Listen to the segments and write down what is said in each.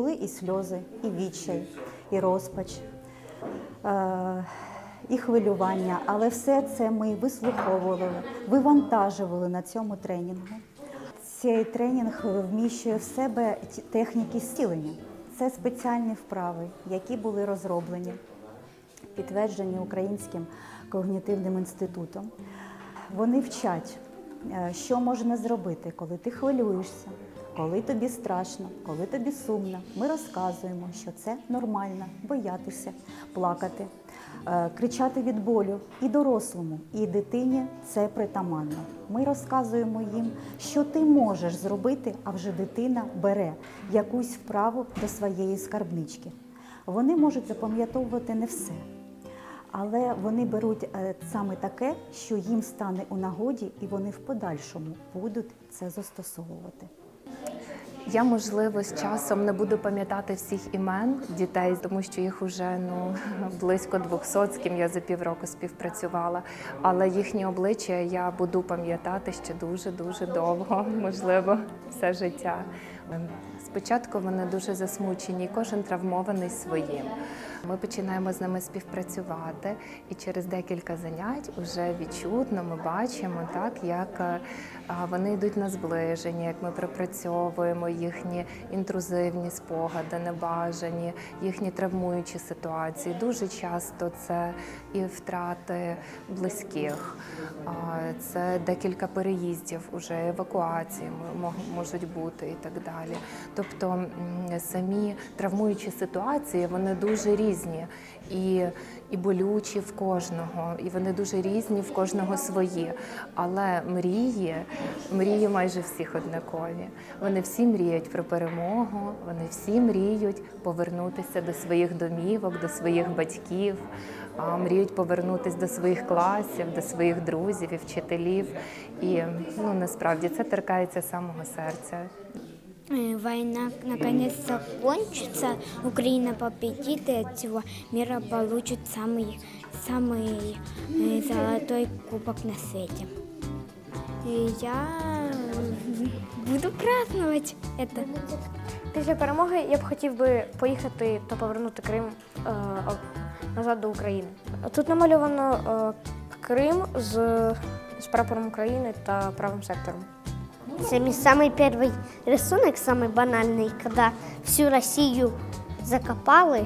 і сльози, і відчай, і розпач, е, і хвилювання. Але все це ми вислуховували, вивантажували на цьому тренінгу. Цей тренінг вміщує в себе техніки зцілення. Це спеціальні вправи, які були розроблені, підтверджені Українським когнітивним інститутом. Вони вчать, е, що можна зробити, коли ти хвилюєшся, коли тобі страшно, коли тобі сумно. Ми розказуємо, що це нормально боятися, плакати, е, кричати від болю і дорослому, і дитині це притаманно. Ми розказуємо їм, що ти можеш зробити, а вже дитина бере якусь вправу до своєї скарбнички. Вони можуть запам'ятовувати не все. Але вони беруть е, саме таке, що їм стане у нагоді, і вони в подальшому будуть це застосовувати. Я, можливо, з часом не буду пам'ятати всіх імен дітей, тому що їх вже ну близько 200, з ким я за півроку співпрацювала. Але їхні обличчя я буду пам'ятати ще дуже дуже довго, можливо, все життя. Спочатку вони дуже засмучені, кожен травмований своїм. Ми починаємо з ними співпрацювати, і через декілька занять вже відчутно ми бачимо, так як вони йдуть на зближення, як ми пропрацьовуємо їхні інтрузивні спогади, небажані, їхні травмуючі ситуації. Дуже часто це і втрати близьких, це декілька переїздів, уже евакуації можуть бути і так далі. Тобто самі травмуючі ситуації вони дуже різні і, і болючі в кожного, і вони дуже різні в кожного свої. Але мрії, мрії майже всіх однакові. Вони всі мріють про перемогу, вони всі мріють повернутися до своїх домівок, до своїх батьків. а, Мріють повернутися до своїх класів, до своїх друзів і вчителів. І ну насправді це торкається самого серця. Э, Война наконец закончится, Украина победит и от всего мира получит самый, самый э, золотой кубок на свете. И я э, буду праздновать это. Після перемоги я б хотів би поїхати та повернути Крим е, о- назад до України. Тут намальовано е, Крим з, з прапором України та правим сектором. Сами- Самый первый рисунок, самый банальный, когда всю Россию закопали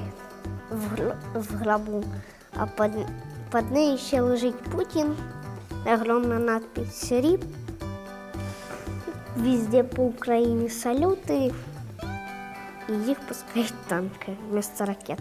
в, гр- в гробу, а под, под ней еще лежит Путин, огромная надпись «РИП», везде по Украине салюты, и их пускают танки вместо ракет.